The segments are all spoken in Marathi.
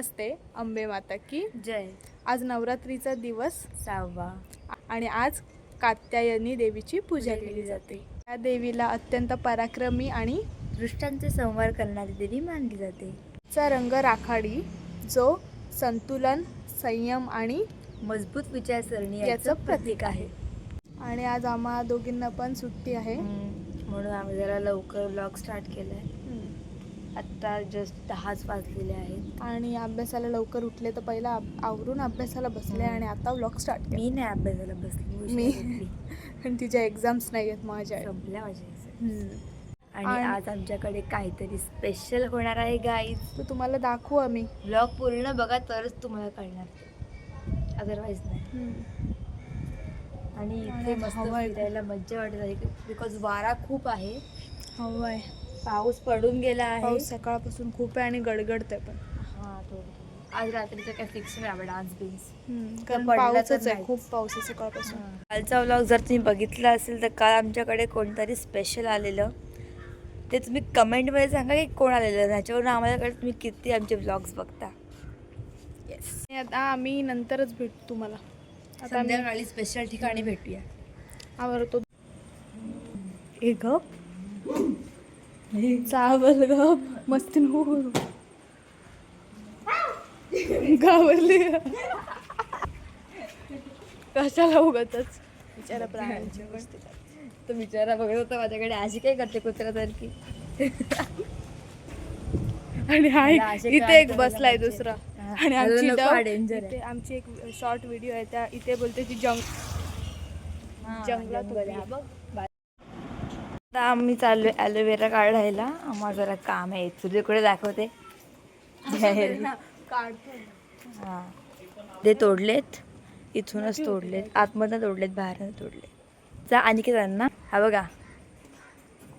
नमस्ते अंबे माता की. जय. आज नवरात्रीचा दिवस. सहावा. आणि आज कात्यायनी देवीची पूजा केली जाते. या देवीला अत्यंत पराक्रमी आणि दृष्टांचे संवार करणारी देवी मानली जाते. चा रंग राखाडी जो संतुलन संयम आणि मजबूत विचारसरणी याचं प्रतीक आहे. आणि आज आम्हा दोघींना पण सुट्टी आहे. म्हणून आम्ही जरा लवकर ब्लॉग स्टार्ट केलाय. हम्म. आत्ता जस्ट दहाच वाजलेले आहेत. आणि अभ्यासाला लवकर उठले तर पहिला आवरून अभ्यासाला बसले आणि आता व्लॉग स्टार्ट मी नाही अभ्यासाला बसली मी. आणि तिच्या एक्झाम्स नाही आहेत माझ्या संपल्या माझ्या. आणि आज आमच्याकडे काहीतरी स्पेशल होणार आहे गाईज तर तुम्हाला दाखवू आम्ही. ब्लॉग पूर्ण बघा तरच तुम्हाला कळणार. अदरवाईज नाही. आणि इथे मस्त. फिरायला मज्जा वाटत आहे बिकॉज वारा खूप आहे. हवं आहे. पाऊस पडून गेला आहे. पाऊस सकाळपासून खूप आहे आणि गडगडतंय पण. हा थोडं. आज रात्रीचं काय फिक्स नाही आपण डान्स बिन्स कारण पाऊसच आहे. खूप पाऊस आहे सकाळपासून. कालचा व्लॉग जर तुम्ही बघितला असेल तर काल आमच्याकडे कोणतरी स्पेशल आलेलं. ते तुम्ही कमेंटमध्ये सांगा की कोण आलेलं. त्याच्यावरून आम्हाला तुम्ही किती आमचे व्लॉग्स बघता. येस आता आम्ही नंतरच भेटू तुम्हाला. आता आम्ही संध्याकाळी स्पेशल ठिकाणी भेटूया. आवरतो ए गप चावल ग. मस्ती नको करू घाबरले. कशाला उगतच बिचारा प्राण्यांची गोष्टी. तो बिचारा बघत होता माझ्याकडे. अशी काय करते कुत्र्यासारखी आणि हा असे इथे काय एक करायला बसलाय पाहिजे. दुसरा. हा. आणि आमची नको, dog हा danger आहे. इथे आमची एक शॉर्ट व्हिडिओ आहे. त्या इथे बोलते ती जंग जंगलात जंगल उभी. आहे. आहे. आता आम्ही चाललोय ॲलोवेरा काढायला. आम्हाला जरा काम आहे. तुझ्याकडे दाखवते? हा. ते तोडलेत. इथूनच तोडलेत. आतमधनं तोडलेत बाहेरनं तोडलेत. जा आणि काय त्यांना हा बघा.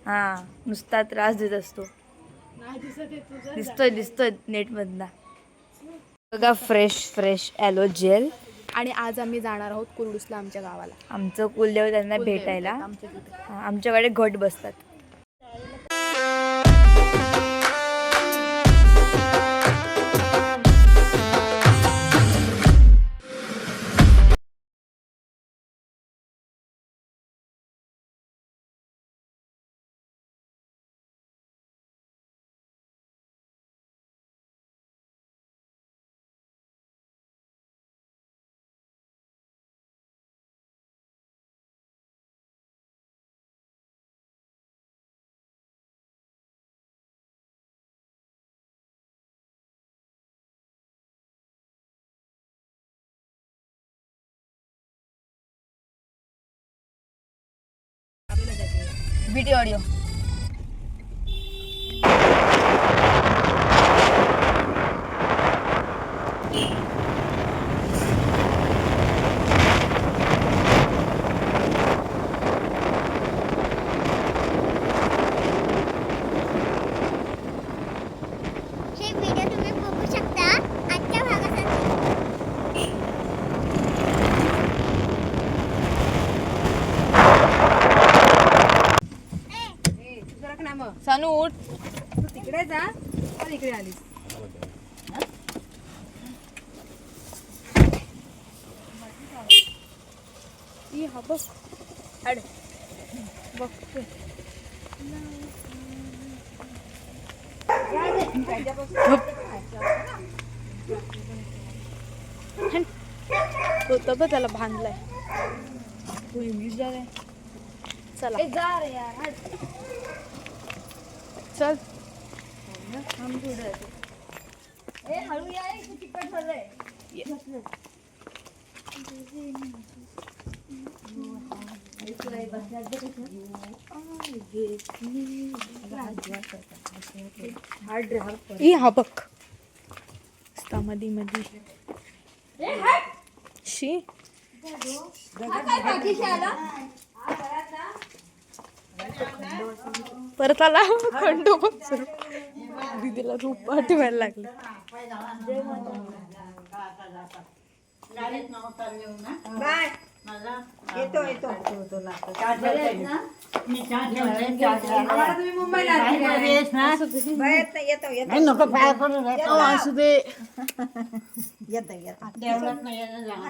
हा नुसता त्रास देत असतो. दिसतोय दिसतोय नेटमधला बघा फ्रेश फ्रेश ॲलो जेल आणि आज आम्ही जाणार आहोत कुर्डूसला आमच्या गावाला. आमचं कुलदेव त्यांना भेटायला. आमच्याकडे घट बसतात. व्हिडिओ ऑडिओ हे व्हिडिओ तुम्ही बघू शकता आजच्या भागासाठी सानू उठ. तिकडे जा. इकडे आलीस. ई हा बघ. अड बघते होतं बघ त्याला बांधलाय तू इंग्लिश जा रे. चला. जा रे यार. चल. ई हा बघ. मधी शी. परत आला. खंडो दीदीला रूप आठवायला लागलं. बाय. येतो येतो. येतो येतो येतो. नको पाय पडू येतो. असू दे. येतो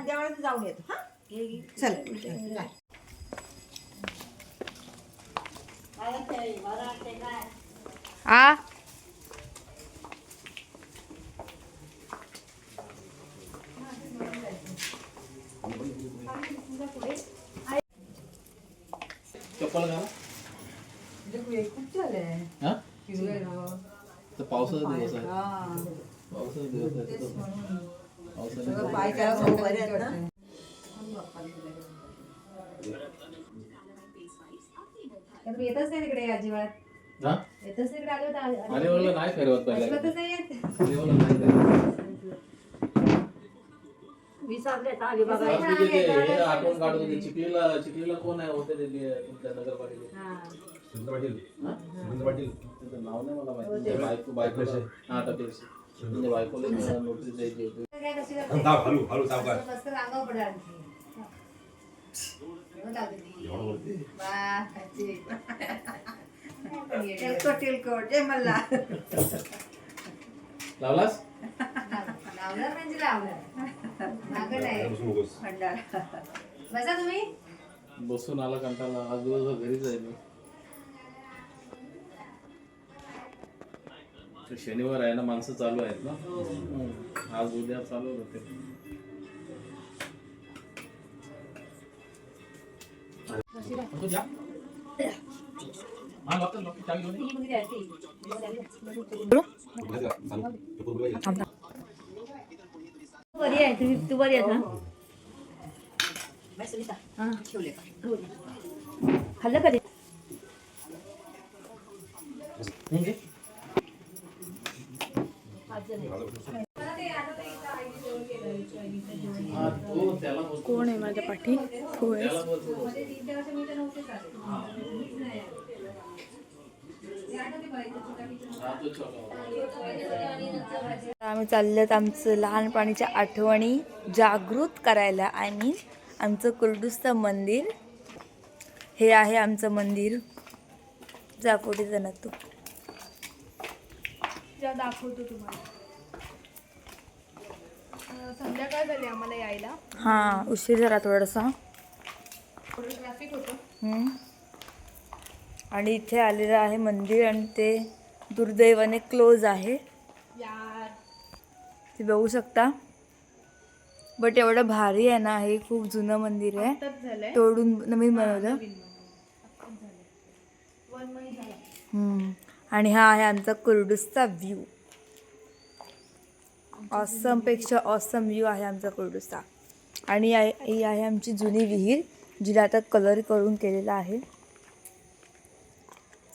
देवळात जाऊन येतो. हा? चल. आ चप्पल घाला हा? तर पावसाचा दिवस आहे पावसाचा दिवस आहे तर पावसाने येतच नाही तिकडे अजिबात. हा? येतच तिकडे आले होते अलिबागला नाही फिरवत पहिल्या अजिबातच नाही येत. अलिबागला नाही फिरवत. विसरले तर अलिबाग आज तुझे ते हे आठवण काढत होते चिखलीला चिखलीला कोण आहे? होते ते बी- तुमच्या नगरपालिकेत. हा. हा? त्याचं नाव नाही मला माहिती. म्हणजे बायको बायको हा टकेलची म्हणजे बायकोला नोटीस द्यायची होती. काय कशी करते? धाव, हळू हळू सावकाश मस्त रांगावर पडा आणखी. टिलको टिलको लावलास? लावलं म्हणजे लावलं. मागं नाही. बसू. नकोस भंडारा. बसा तुम्ही. बसून आला कंटाळा. आज दिवसभर घरीच आहे मी. ते शनिवार आहे ना माणसं चालू आहेत ना. आज उद्या चालू होते. 소리야? 아, 맞다, 맞다, 자기 두발이야, 두, 두발이야, 다. 맛있다. 아, 키울래. 갈래까지. आम्ही चाललोत आमचं लहानपणीच्या आठवणी जागृत करायला. आय मीन आमचं कुर्डुसचं मंदिर. हे आहे आमचं मंदिर. जा पुढे जाणार तू. दाखवतो तुम्हाला. संध्याकाळ झाली आम्हाला यायला. हां उशीर झाला थोडासा. थोडं ट्रॅफिक होतं. आणि इथे आलेलं आहे मंदिर आणि ते दुर्दैवाने क्लोज आहे. यार ते बघू शकता. बट एवढं भारी आहे ना हे खूप जुनं मंदिर आहे. तोडून नवीन बनवलं. आणि हा आहे आमचा कुर्डूसचा व्ह्यू ऑसमपेक्षा ऑसम व्ह्यू आहे आमचा कुर्डूसचा. आणि ही आहे आमची जुनी विहीर जिला आता कलर करून केलेला आहे.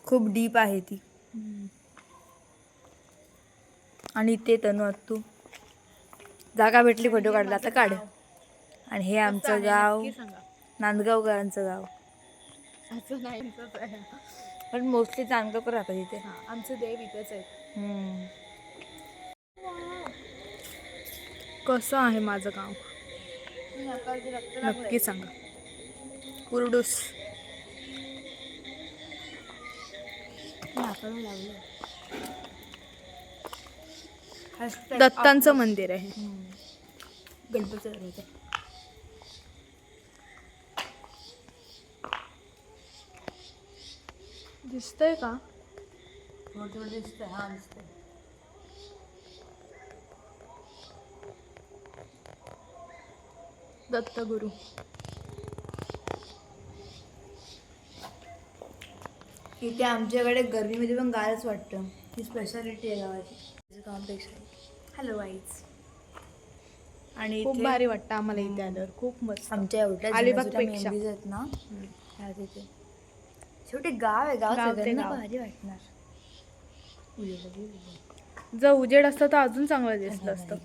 खूप डीप आहे ती. आणि इथे तनु तू जागा भेटली फोटो काढला आता काढ. आणि हे आमचं गाव. नांदगावकरांचं गाव. असं नाही आहे. पण मोस्टली नांदगावकर राहतात इथे. हा, आमचे देव इथेच हम्म. कसं आहे माझं गाव? नक्की सांगा. कुर्डूस. दत्तांचं मंदिर आहे. दिसतंय का? थोडं थोडं दिसतंय. हा दिसतंय. दत्तगुरू. इथे आमच्याकडे गरमीमध्ये पण गारच वाटतं. ही स्पेशालिटी आहे गावाची. गावापेक्षा. हॅलो आईज आणि खूप भारी वाटतं आम्हाला इथे आल्यावर. खूप मस्त. आमच्या एवढ्या अलिबागपेक्षा. आहेत ना? तिथे शेवटी गाव आहे गाव. भारी वाटणार. जर उजेड असतं तर अजून चांगलं दिसलं असतं.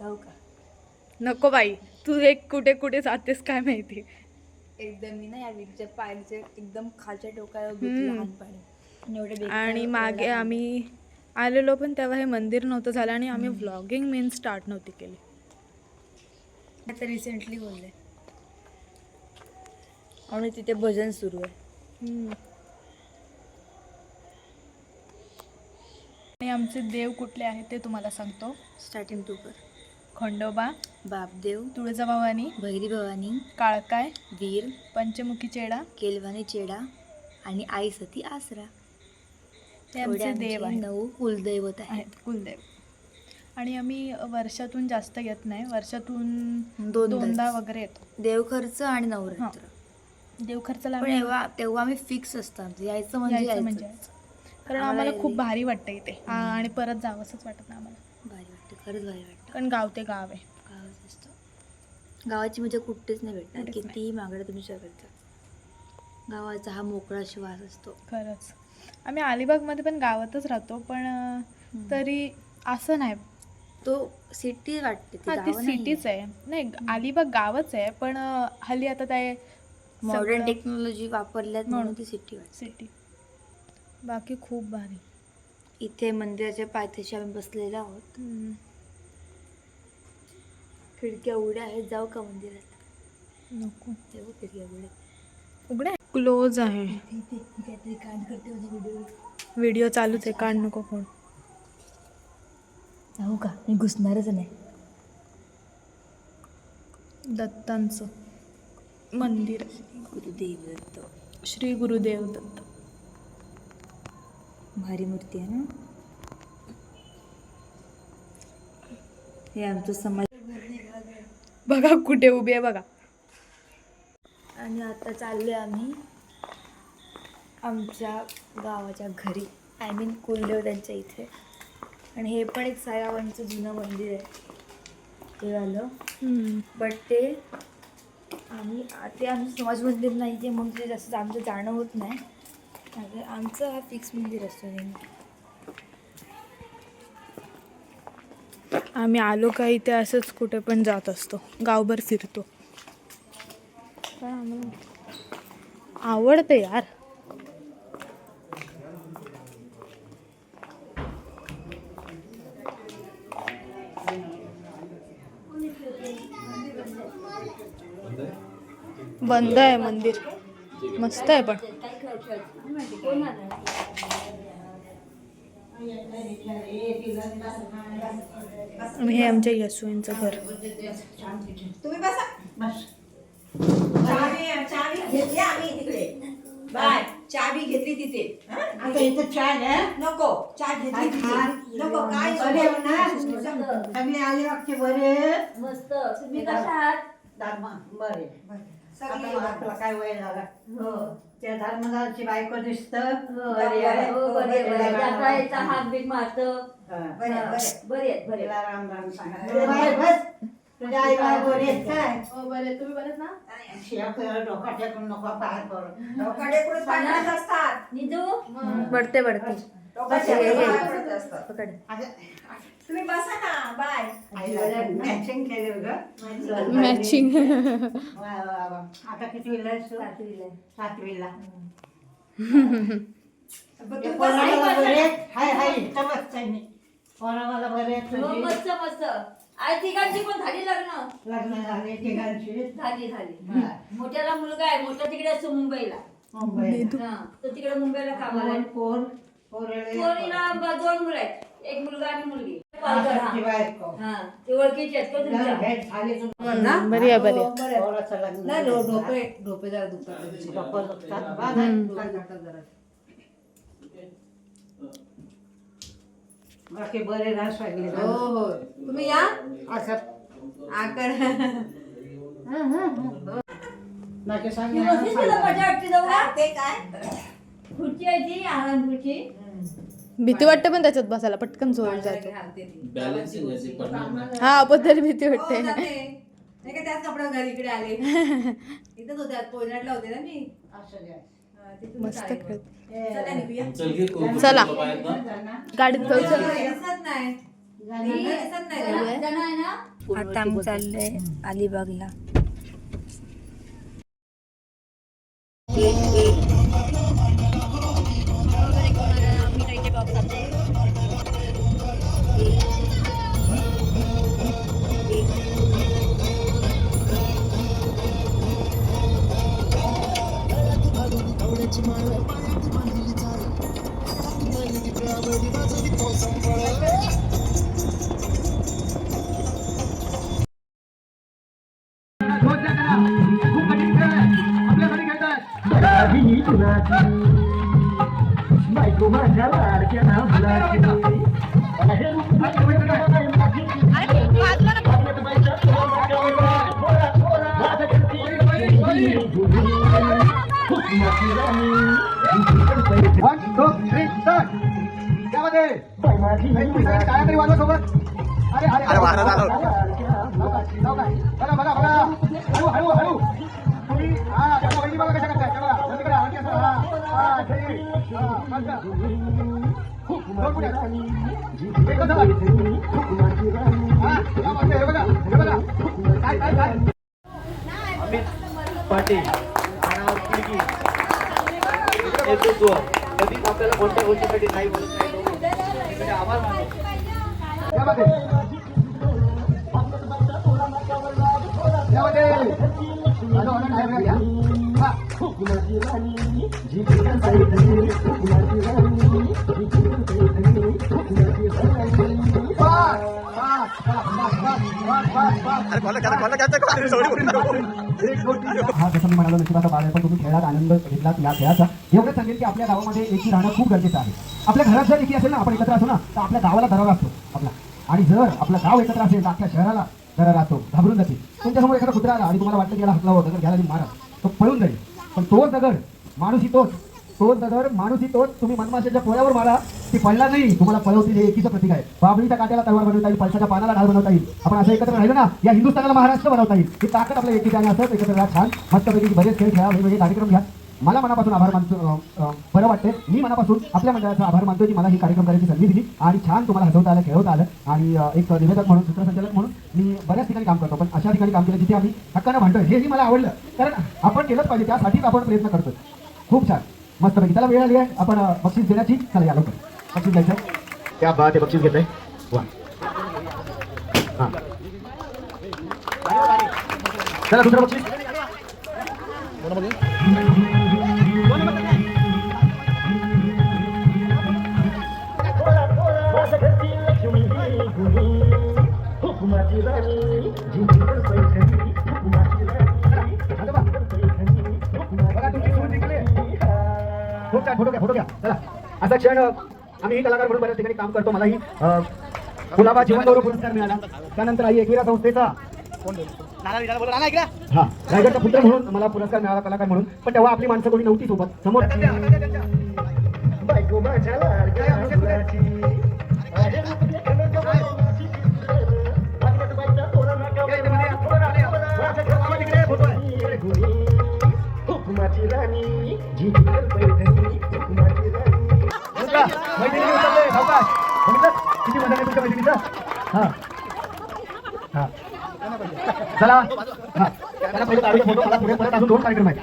जाऊ का? नको बाई तू एक कुठे कुठे जातेस काय माहिती? एकदम मी ना या विहीरच्या पायरीच्या एकदम खालच्या हम्म. लहानपणी. आणि एवढे बेकार आणि मागे आम्ही आलेलो पण तेव्हा हे मंदिर नव्हतं झालं आणि आम्ही व्लॉगिंग मेन स्टार्ट नव्हती केली. आता रिसेंटली बोलले. आणि तिथे भजन सुरू आहे. आणि आमचे देव कुठले आहेत ते तुम्हाला सांगतो. स्टार्टिंग टू कर. खंडोबा बापदेव तुळजाभवानी भैरी भवानी काळकाय वीर पंचमुखी चेडा केलवानी चेडा आणि आई सती आसरा. ते एवढे आमचे देव नऊ कुलदैवत आहेत. कुलदेव. आणि आम्ही वर्षातून जास्त येत नाही. वर्षातून दोनदाच. दोनदा वगैरे येतो. देवखर्च आणि नवरात्र. देवखर्चला तेव्हा तेव्हा आम्ही फिक्स असतो आमचं यायचं म्हणजे यायचं म्हणजे. कारण आम्हाला खूप भारी वाटतं इथे. आणि परत जावंसंच वाटत नाही आम्हाला. भारी वाटतं. खरंच भारी वाटतं. कारण गाव ते गाव आहे. असतं. गावाची मजा कुठेच नाही भेटणार. कुठेच नाही. कितीही मागणं तुम्ही शकायचा गावाचा हा मोकळा श्वास असतो. खरंच. आम्ही अलिबागमध्ये पण गावातच राहतो पण अं, तरी असं नाही. तो सिटी वाटते ती हा ती गावं नाहीये. सिटीच आहे. नाही अलिबाग गावच आहे पण अं, हल्ली आता ते मॉडर्न टेक्नॉलॉजी वापरल्यात म्हणून ती सिटी वाटते. सिटी. बाकी खूप भारी. इथे मंदिराच्या पायथ्याशी आम्ही बसलेलो आहोत. खिडक्या उघड्या आहेत जाऊ का मंदिरात? नको. तेव्हा खिडक्या उघड्या? उघडे क्लोज आहे. काहीतरी कांड करते माझे व्हिडिओ व्हिडिओ चालूच आहे. काढ नको फोन जाऊ का? मी घुसणारच नाही. दत्तांचं मंदिर. गुरुदेव दत्त. श्री गुरुदेव दत्त. भारी मूर्ती आहे ना? हे आमचं समाज बघा कुठे उभी आहे बघा. आणि आता चाललोय आम्ही आमच्या गावाच्या घरी. आय मीन कुलदेव त्यांच्या इथे. आणि हे पण एक सायाबांचं जुनं मंदिर आहे. ते झालं बट ते आम्ही ते आमचं समाज मंदिर नाही आहे म्हणून ते जास्त आमचं जाणं होत नाही. आमचं हा फिक्स मंदिर असतो नेहमी आम्ही आलो का इथे असंच कुठे पण जात असतो. गावभर फिरतो. पण आम्हाला आवडतं यार. बंद आहे मंदिर. मस्त आहे पण. हे आमच्या यशवंतचं घर. तुम्ही बसा. बस. चावी घेतली आम्ही तिकडे बाय. चावी घेतली तिथे. हं? आता इथं चहा घ्या नको. चहा घेतली तिथे. नको काय बरे. ना सगळे आले वागचे बरे? मस्त. तुम्ही कशा आहात? धर्मा बरे. सगळी काय वय झाला? हो. त्या धर्मदाची बायको दिसत. हो बरे. हो, बरे बरे हात बीक मारतो. बरे बरे. बरे बरे राम राम. सांगा तुझ्या आई बाय बरे काय हो बरे. तुम्ही बरेच ना? शिया डोका टेकून नको पाय पड लोकांकडे कुठे पाण्यात असतात. पकड. तुम्ही बसा ना बाय. मॅचिंग केले ग मॅचिंग वा, वा, वा. आता किती वेळ सातवीला. सातवीला. ते बरे आहेत. हाय हाय. इथं बसताय मी पोरं मला बरे आहेत हो तुझी. मस्त मस्त. आई तिघांची पण झाली लग्न? लग्न झाले तिघांची. झाली झाली. हा. मोठ्याला मुलगा आहे. मोठा तिकडे असतो मुंबईला. मुंबई हा तो तिकडे मुंबईला कामाला आहे. पोर पोरले पोरीला ब- दोन मुलं आहेत. एक मुलगा आणि मुलगी. हा. हा ते ओळखीचे आहेत का तुमच्या? तुमची. बरी आहे बरी आहे. पोराचं लग्न नाही झालं. ढो- ढोपे ढोपे जरा दुखतात डोकं दुखतात. बा ना. दुखतात जरा. बाकी बरे रास लागले हो हो. तुम्ही या? असं. आकर बाकी सांग तुला मजा वाटते जाऊया ते काय? खुर्ची आहे ती आनंद खुर्ची भीती वाटते पण त्याच्यात बसायला पटकन जोर जातो. बॅलन्सिंग हा पण तरी भीती हो, वाटते. जाते. नाही का त्याच कपड्यावर घरी इकडे आले. इथंच होते आज पोयनाडला होते ना मी. असं द्या. हा, तिथून मस्त आले. खेळ. चला? गाडीत जाऊ चल. आता आम्ही चाललोय अलिबागला. काय पाटील नेतृत्व. कधीच आपल्याला कोणत्या गोष्टीसाठी नाही बोलत नाही. आभार मानतो हा. जसं मी म्हणालो नशिबाचा बाळ आहे पण तुम्ही खेळात आनंद घेतलात या खेळाचा. एवढं सांगेल की आपल्या गावामध्ये एकी राहणं खूप गरजेचं आहे. आपल्या घरात जर एकी असेल ना आपण एकत्र असू ना तर आपल्या गावाला दरारा असतो आपला. आणि जर आपलं गाव एकत्र असेल तर आपल्या शहराला दरारा असतो. घाबरून जातील. तुमच्यासमोर एखादा कुत्रा आला आणि तुम्हाला वाटलं की याला हकलावं दगड घ्यायला आणि मारा तो पळून जाईल. पण तोच दगड माणूस ही तोच. तोच दगड माणूस ही तोच. तुम्ही मनमाशाच्या पोळ्यावर मारा ती पडला नाही. तुम्हाला पळवतील हे एकीचं प्रतीक आहे. बाबळीच्या काट्याला तलवार बनवता येईल पळसाच्या पानाला ढाल बनवता येईल. आपण असं एकत्र राहिलं ना या हिंदुस्थानाला महाराष्ट्र बनवता येईल. ही ताकद आपल्या एकीच्या आणि एकत्र राहा छान मस्तपैकी बरेच खेळ खेळा वेगवेगळे कार्यक्रम घ्या. मला मनापासून आभार मानतो बरं वाटते मी मनापासून आपल्या मंडळाचा आभार मानतो की मला ही कार्यक्रम करायची संधी दिली आणि छान तुम्हाला हसवता आलं खेळवता आलं आणि एक निवेदक म्हणून सूत्रसंचालक म्हणून मी बऱ्याच ठिकाणी काम करतो. पण अशा ठिकाणी काम केलं जिथे आम्ही हक्कानं म्हणतोय हेही मला आवडलं. कारण आपण केलंच पाहिजे त्यासाठीच आपण प्रयत्न करतोय. खूप छान. मस्तपैकी. त्याला वेळ आली आहे. आपण बक्षीस देण्याची. चला या लवकर. बक्षीस द्यायचं. त्या बा ते बक्षीस घेत आहे वा. हां. चला दुसरं बक्षीस. फोटो घ्या फोटो घ्या चला असा क्षण आम्ही कलाकार म्हणून बऱ्याच ठिकाणी काम करतो मलाही अ, गुलाबा जीवनगौरव पुरस्कार मिळाला त्यानंतर आई एकविरा संस्थेचा हा रायगडचा पुत्र म्हणून मला पुरस्कार मिळाला कलाकार म्हणून. पण तेव्हा आपली माणसं कोणी नव्हती सोबत. समोर किती तुमच्या मैत्रिणीचं? हा. हा. चला हा. त्याला पहिले काढूया फोटो मला पुढे परत अजून दोन कार्यक्रम आहेत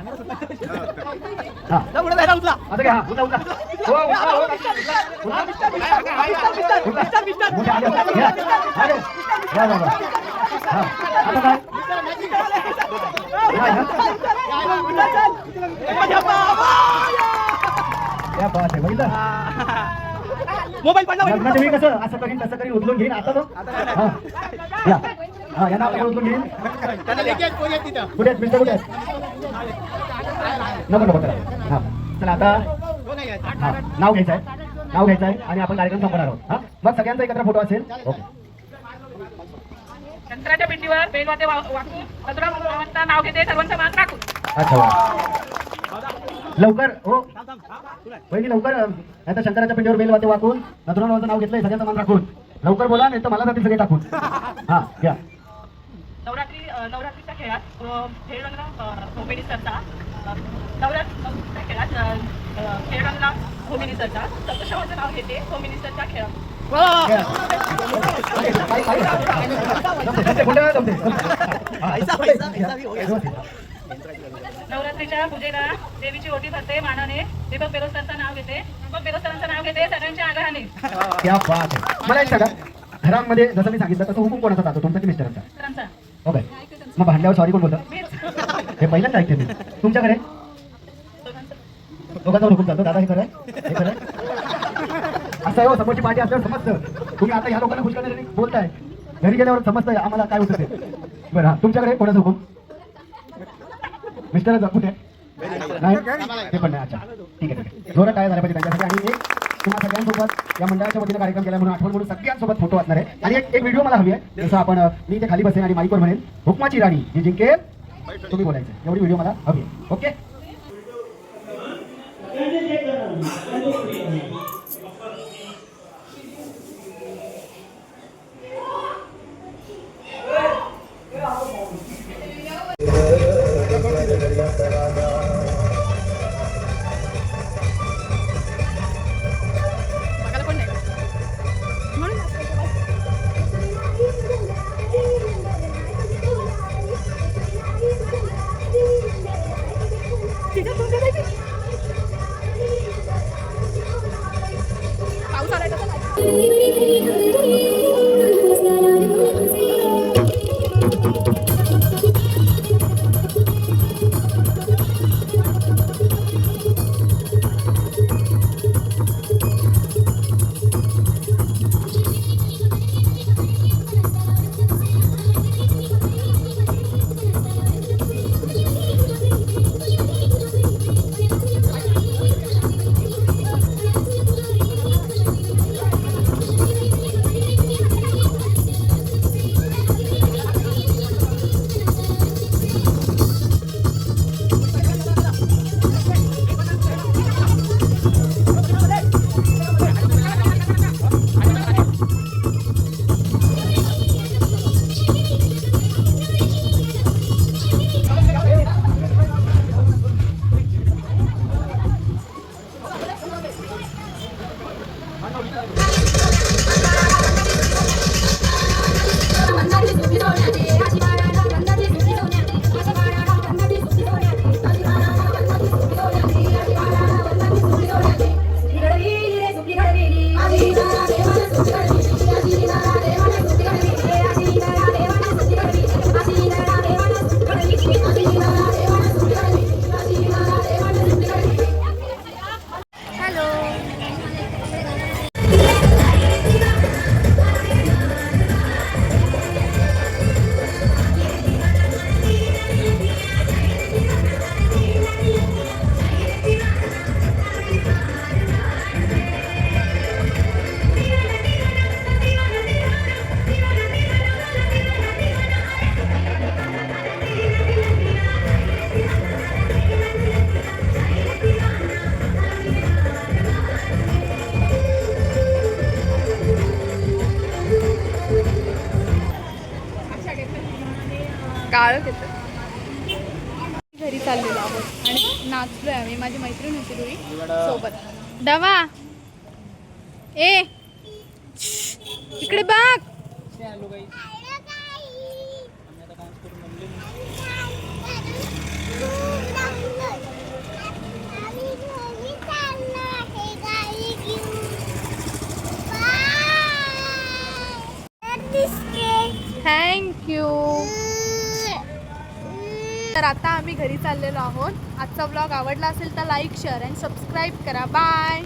हा हा हो हो आता काय काय, बात आहे बघितलं लग्नाच्या वेळी कसं असं करीन तसं करीन उचलून घेईन आता तो हा. या. हा यांना आपण उचलून घेईन. कुठे आहेत मिस्टर कुठे आहेत? नको नको हा. चला आता हा. नाव घ्यायचं आहे. नाव घ्यायचं आहे आणि आपण कार्यक्रम संपणार आहोत. हा. मग सगळ्यांचा एकत्र फोटो असेल. ओके. शंकराच्या पिंडीवर बेलवाते वाकून. भावांचा नाव घेते सर्वांचा मान राखून. अच्छा. लवकर हो पहिली लवकर आता शंकराच्या पिंडीवर बेल वाते वाकून नथुरामाचं नाव घेतलंय सगळ्यांचं मान राखून लवकर बोला नाही तर मला जातील सगळे टाकून हा घ्या नवरात्री नवरात्रीच्या खेळात खेळ रंगला होमिनी सरचा अ, नवरात्रीच्या खेळात खेळ रंगला होमिनी सरचा सप्तशवाचं नाव घेते होमिनी खेळात जमते, जमते, जमते. हा, व्यवस्थित. नवरात्रीच्या पूजेला देवीची ओटी भरते मानाने. दीपक बेरोसरचं नाव घेते. दीपक बेरोसरांचं नाव घेते सगळ्यांच्या आग्रहाने. क्या बात आहे. मला एक सांगा घरामध्ये जसं मी सांगितलं तसं हुकूम कोणाचा जातो? तुमचा की मिस्टरांचा. सरांचा ओके. मग भांडल्यावर सॉरी कोण बोलतं? मीच. हे पहिल्यांदा ऐकते मी. तुमच्याकडे? दोघांचं. दोघांचा हुकूम चालतो. दादा हे खरं आहे? हे खरं आहे? असं आहे हो समोरची पार्टी असल्यावर समजतं. तुम्ही आता ह्या लोकांना खुश करण्यासाठी बोलताय. घरी गेल्यावर समजतंय आम्हाला काय होतं ते. बरं हा तुमच्याकडे कोणाचं हुकूम? मिस्टर कुठे नाही ते पण नाही अच्छा. ठीक आहे ठीक आहे. जोरात काय झाला पाहिजे त्यांच्यासाठी. आणि एक सगळ्यांसोबत या मंडळाच्या वतीने कार्यक्रम केला म्हणून आठवण म्हणून सगळ्यांसोबत फोटो असणार आहे. आणि एक एक व्हिडिओ मला हवी आहे. जसं आपण मी इथे खाली बसेन आणि माईकवर म्हणेन हुकमाची राणी जी जिंकेल तुम्ही बोलायचं एवढी व्हिडिओ मला हवी आहे. ओके? Yeah. काळं घेतं घरी चाललेलो आहोत आणि नाचलोय आम्ही. माझी मैत्रीण होती सोबत. डवा ए. इकडे बघ. थँक्यू तर आता आम्ही घरी चाललेलो आहोत. आजचा ब्लॉग आवडला असेल तर लाईक शेअर अँड सबस्क्राईब करा. बाय